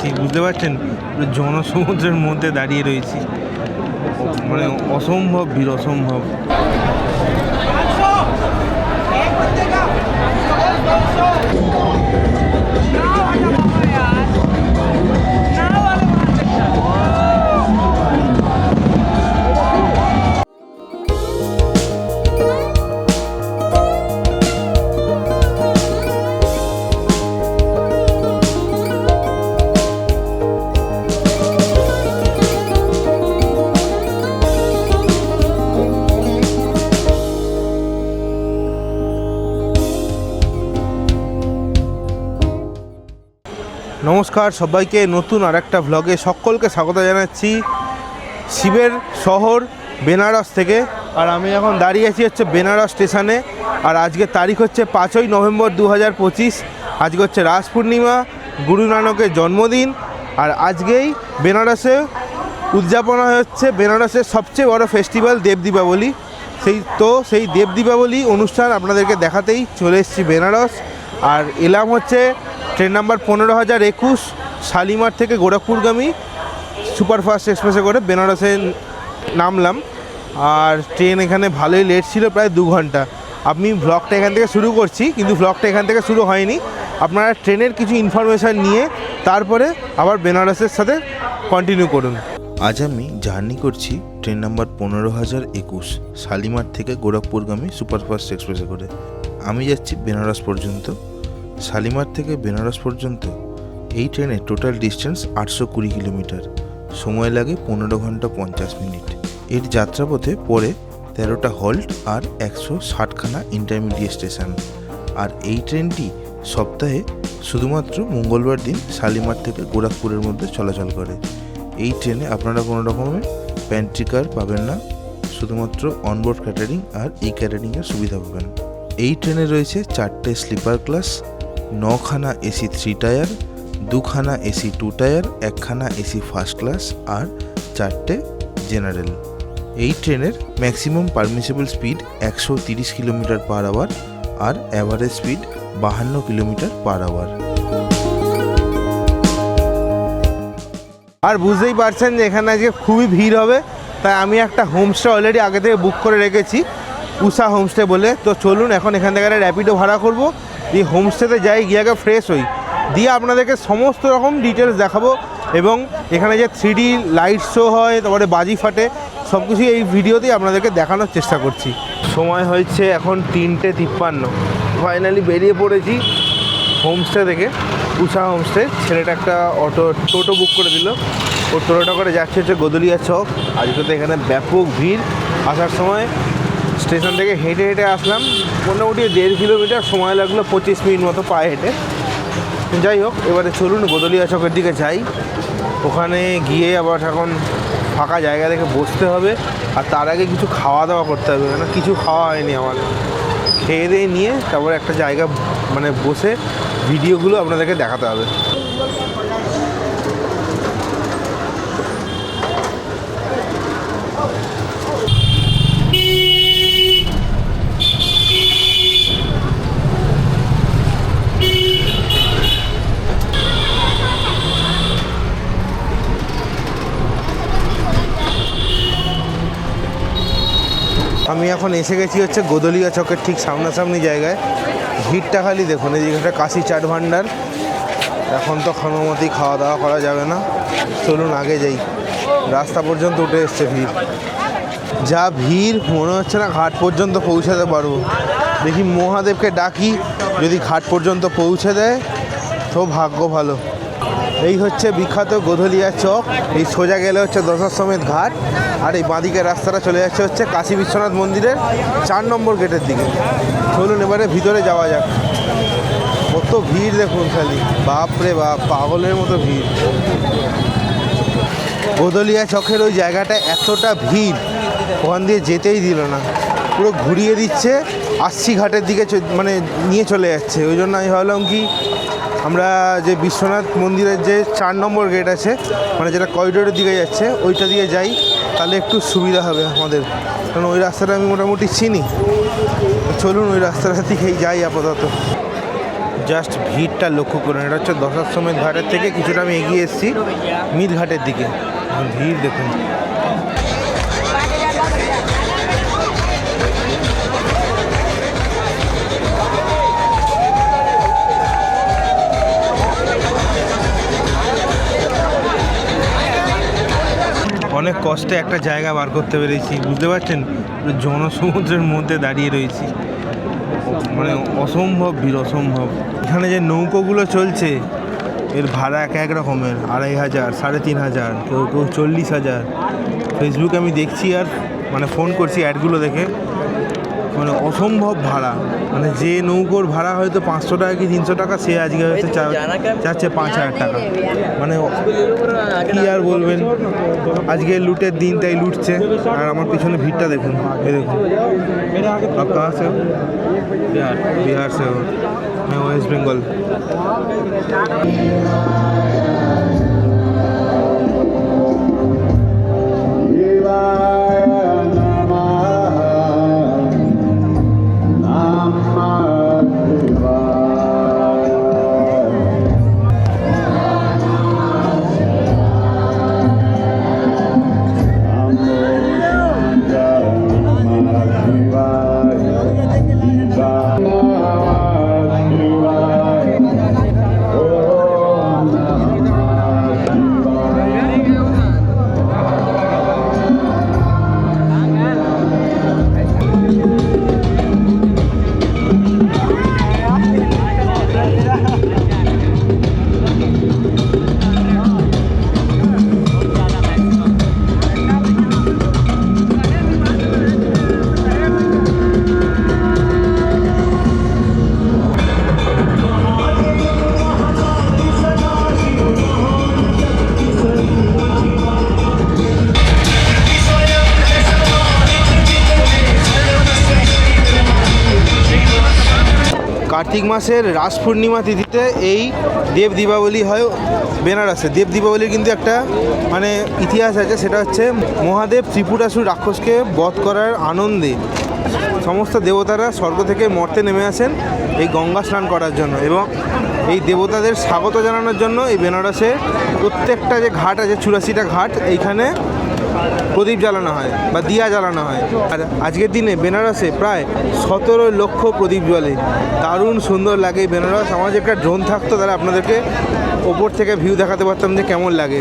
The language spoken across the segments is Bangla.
রয়েছি বুঝতে পারছেন? পুরো জনসমুদ্রের মধ্যে দাঁড়িয়ে রয়েছি। মানে অসম্ভব ভিড় অসম্ভব নমস্কার, সবাইকে নতুন আর একটা ভ্লগে সকলকে স্বাগত জানাচ্ছি শিবের শহর বেনারস থেকে। আর আমি এখন দাঁড়িয়ে আছি হচ্ছে বেনারস স্টেশনে। আর আজকে তারিখ হচ্ছে পাঁচই নভেম্বর দু হাজার পঁচিশ। আজকে হচ্ছে রাস পূর্ণিমা, গুরু নানকের জন্মদিন। আর আজকেই বেনারসে উদযাপন হচ্ছে বেনারসের সবচেয়ে বড় ফেস্টিভ্যাল দেব দীপাবলি। সেই তো সেই দেব দীপাবলি অনুষ্ঠান আপনাদেরকে দেখাতেই চলে এসেছি বেনারস। আর এলাম হচ্ছে ট্রেন নাম্বার পনেরো হাজার একুশ, শালিমার থেকে গোরখপুরগামী সুপারফাস্ট এক্সপ্রেসে করে বেনারসে নামলাম। আর ট্রেন এখানে ভালোই লেট ছিল, প্রায় দু ঘণ্টা। আমি ভ্লগটা এখান থেকে শুরু করছি, কিন্তু ভ্লগটা এখান থেকে শুরু হয়নি। আপনারা ট্রেনের কিছু ইনফরমেশান নিয়ে তারপরে আবার বেনারসের সাথে কন্টিনিউ করুন। আজ আমি জার্নি করছি ট্রেন নাম্বার পনেরো হাজার একুশ, শালিমার থেকে গোরখপুরগামী সুপারফাস্ট এক্সপ্রেসে করে। আমি যাচ্ছি বেনারস পর্যন্ত। শালিমার থেকে বেনারস পর্যন্ত এই ট্রেনে টোটাল ডিস্টেন্স আটশো কুড়ি কিলোমিটার। সময় লাগে পনেরো ঘণ্টা পঞ্চাশ মিনিট। এর যাত্রাপথে পড়ে তেরোটা হল্ট আর একশো ষাটখানা ইন্টারমিডিয়েট স্টেশন। আর এই ট্রেনটি সপ্তাহে শুধুমাত্র মঙ্গলবার দিন শালিমার থেকে গোরখপুরের মধ্যে চলাচল করে। এই ট্রেনে আপনারা কোনো রকমের প্যান্ট্রি কার পাবেন না। শুধুমাত্র অনবোর্ড ক্যাটারিং আর ই ক্যাটারিংয়ের সুবিধা পাবেন। এই ট্রেনে রয়েছে চারটে স্লিপার ক্লাস নখানা এসি থ্রি টায়ার দুখানা এসি টু টায়ার একখানা এসি ফার্স্ট ক্লাস আর চারটে জেনারেল এই ট্রেনের ম্যাক্সিমাম পারমিসেবল স্পিড একশো তিরিশ কিলোমিটার পার আওয়ার আর অ্যাভারেজ স্পিড বাহান্ন কিলোমিটার পার আওয়ার আর বুঝতেই পারছেন যে এখানে আজকে খুবই ভিড় হবে, তাই আমি একটা হোমস্টে অলরেডি আগে থেকে বুক করে রেখেছি, উষা হোমস্টে বলে। তো চলুন, এখন এখান থেকে একটা র্যাপিডো ভাড়া করব। দিয়ে হোমস্টেতে যাই, গিয়ে আগে ফ্রেশ হই। দিয়ে আপনাদেরকে সমস্ত রকম ডিটেলস দেখাবো এবং এখানে যে থ্রি লাইট শো হয়, তারপরে বাজি ফাটে সব কিছুই এই ভিডিওতেই আপনাদেরকে দেখানোর চেষ্টা করছি। সময় হয়েছে এখন তিনটে তিপ্পান্ন। ফাইনালি বেরিয়ে পড়েছি হোমস্টে থেকে। উষা হোমস্টে ছেলেটা একটা অটো টোটো বুক করে দিল। ও টোটোটা করে যাচ্ছে হচ্ছে গদলিয়া চক। আজকে তো এখানে ব্যাপক ভিড়। আসার সময় স্টেশন থেকে হেঁটে হেঁটে আসলাম। মোটামুটি দেড় কিলোমিটার সময় লাগল, পঁচিশ মিনিট মতো পায়ে হেঁটে। যাই হোক, এবারে চলুন গদলিয়া চকের দিকে যাই। ওখানে গিয়ে আবার এখন ফাঁকা জায়গা থেকে বসতে হবে। আর তার আগে কিছু খাওয়া দাওয়া করতে হবে কেন কিছু খাওয়া হয়নি আমার। খেয়ে দিয়ে নিয়ে তারপরে একটা জায়গা মানে বসে ভিডিওগুলো আপনাদেরকে দেখাতে হবে। এখন এসে গেছি হচ্ছে গোদলিয়া চকের ঠিক সামনাসামনি জায়গায়। ভিড়টা খালি দেখুন, এই একটা কাশি চাট ভান্ডার এখন তো ক্ষণমতি খাওয়া দাওয়া করা যাবে না। চলুন আগে যাই। রাস্তা পর্যন্ত উঠে এসছে ভিড়। যা ভিড়, মনে হচ্ছে না ঘাট পর্যন্ত পৌঁছাতে পারব। দেখি মহাদেবকে ডাকি, যদি ঘাট পর্যন্ত পৌঁছে দেয়, তো ভাগ্য ভালো। এই হচ্ছে বিখ্যাত গোধলিয়া চক। এই সোজা গেলে হচ্ছে দশাশ্বমেধ ঘাট। আর এই বাঁদিকে রাস্তাটা চলে যাচ্ছে হচ্ছে কাশী বিশ্বনাথ মন্দিরের চার নম্বর গেটের দিকে। চলুন এবারে ভিতরে যাওয়া যাক। কত ভিড় দেখুন খালি। বাপ রে বাপ, পাগলের মতো ভিড়। গোদলিয়া চকের ওই জায়গাটা এতটা ভিড়, ওখান দিয়ে যেতেই দিল না। পুরো ঘুরিয়ে দিচ্ছে, আশি ঘাটের দিকে মানে নিয়ে চলে যাচ্ছে। ওই জন্য আমি ভাবলাম কি, আমরা যে বিশ্বনাথ মন্দিরের যে চার নম্বর গেট আছে মানে যেটা করিডোরের দিকে যাচ্ছে, ওইটা দিয়ে যাই। তাহলে একটু সুবিধা হবে আমাদের। কারণ ওই রাস্তাটা আমি মোটামুটি চিনি। চলুন ওই রাস্তাটা দিকেই যাই আপাতত। জাস্ট ভিড়টা লক্ষ্য করুন। এটা হচ্ছে দশাশ্রমের ঘাটের থেকে কিছুটা আমি এগিয়ে এসেছি মিল ঘাটের দিকে। ভিড় দেখুন। অনেক কষ্টে একটা জায়গা বার করতে পেরেছি, বুঝতে পারছেন? জনসমুদ্রের মধ্যে দাঁড়িয়ে রয়েছি। মানে অসম্ভব ভিড় অসম্ভব। এখানে যে নৌকোগুলো চলছে, এর ভাড়া এক এক রকমের, আড়াই হাজার, সাড়ে তিন হাজার, কেউ কেউ চল্লিশ হাজার। ফেসবুকে আমি দেখছি আর মানে ফোন করছি অ্যাডগুলো দেখে। মানে অসম্ভব ভাড়া। মানে যে নৌকোর ভাড়া হয়তো পাঁচশো টাকা কি তিনশো টাকা সে আজকে হয়তো চাচ্ছে পাঁচ হাজার টাকা। মানে কি আর বলবেন? আজকে লুটের দিন তাই লুটছে। আর আমার পিছনে ভিড়টা দেখুন। এই দেখুন। আর বিহার। সে হ্যাঁ, ওয়েস্ট বেঙ্গল। কার্তিক মাসের রাস পূর্ণিমা তিথিতে এই দেব দীপাবলি হয় বেনারসে। দেব দীপাবলির কিন্তু একটা মানে ইতিহাস আছে, সেটা হচ্ছে মহাদেব ত্রিপুরাসুর রাক্ষসকে বধ করার আনন্দে সমস্ত দেবতারা স্বর্গ থেকে মর্তে নেমে আসেন এই গঙ্গা স্নান করার জন্য এবং এই দেবতাদের স্বাগত জানানোর জন্য এই বেনারসে প্রত্যেকটা যে ঘাট আছে, চুরাশিটা ঘাট, এইখানে প্রদীপ জ্বালানো হয় বা দিয়া জ্বালানো হয়। আর আজকের দিনে বেনারসে প্রায় সতেরো লক্ষ প্রদীপ জ্বলে। দারুণ সুন্দর লাগে বেনারস। আমার যে একটা ড্রোন থাকতো, তারা আপনাদেরকে ওপর থেকে ভিউ দেখাতে পারতাম যে কেমন লাগে।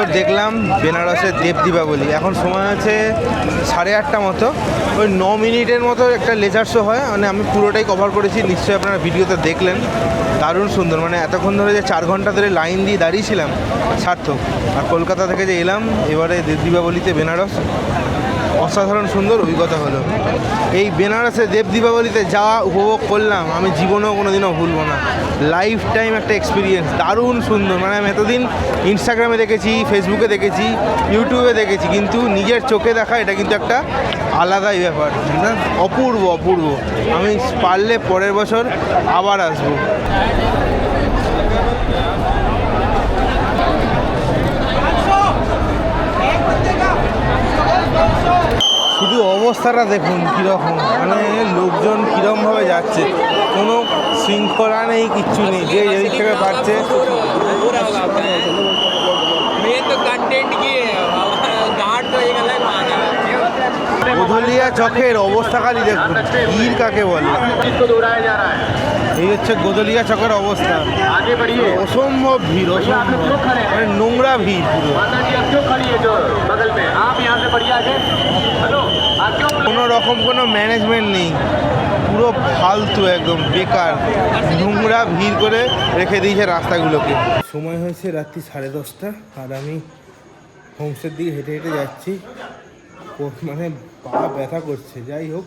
সুন্দর দেখলাম বেনারসের দেব দীপাবলি এখন সময় আছে সাড়ে আটটা মতো। ওই ন মিনিটের মতো একটা লেজার শো হয় মানে আমি পুরোটাই কভার করেছি। নিশ্চয়ই আপনারা ভিডিওতে দেখলেন। দারুণ সুন্দর। মানে এতক্ষণ ধরে যে চার ঘণ্টা ধরে লাইন দিয়ে দাঁড়িয়েছিলাম, সার্থক। আর কলকাতা থেকে যে এলাম, এবারে দেব দীপাবলিতে বেনারস। অসাধারণ সুন্দর অভিজ্ঞতা হলো। এই বেনারসে দেব দীপাবলিতে যাওয়া উপভোগ করলাম, আমি জীবনেও কোনোদিনও ভুলবো না। লাইফ টাইম একটা এক্সপিরিয়েন্স দারুণ সুন্দর। মানে আমি এতদিন ইনস্টাগ্রামে দেখেছি ফেসবুকে দেখেছি ইউটিউবে দেখেছি, কিন্তু নিজের চোখে দেখা এটা কিন্তু একটা আলাদাই ব্যাপার। না অপূর্ব অপূর্ব। আমি পারলে পরের বছর আবার আসব। শুধু অবস্থাটা দেখুন কীরকম মানে লোকজন কীরকমভাবে যাচ্ছে। কোনো শৃঙ্খলা নেই, কিচ্ছু নেই, যে যেদিক থেকে मेन ఏంటికి চকের অবস্থা খালি দেখুন ভিড় কাকে বলে? এই হচ্ছে গোদলিয়া চকের অবস্থা। অসম্ভব ভিড়, অসম্ভব। মানে নোংরা ভিড় পুরো। কোনো রকম কোনো ম্যানেজমেন্ট নেই। পুরো ফালতু একদম, বেকার। নোংরা ভিড় করে রেখে দিয়েছে রাস্তাগুলোকে। সময় হয়েছে রাত্রি সাড়ে দশটা, আর আমি হোমস্টের দিকে হেঁটে হেঁটে যাচ্ছি। মানে পা ব্যথা করছে। যাই হোক,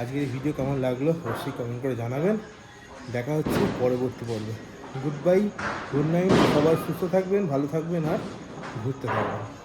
আজকের এই ভিডিও কেমন লাগল অবশ্যই কমেন্ট করে জানাবেন। দেখা হচ্ছে পরবর্তী পর্বে। গুড বাই গুড নাইট সবাই সুস্থ থাকবেন, ভালো থাকবেন আর ঘুরতে থাকবেন।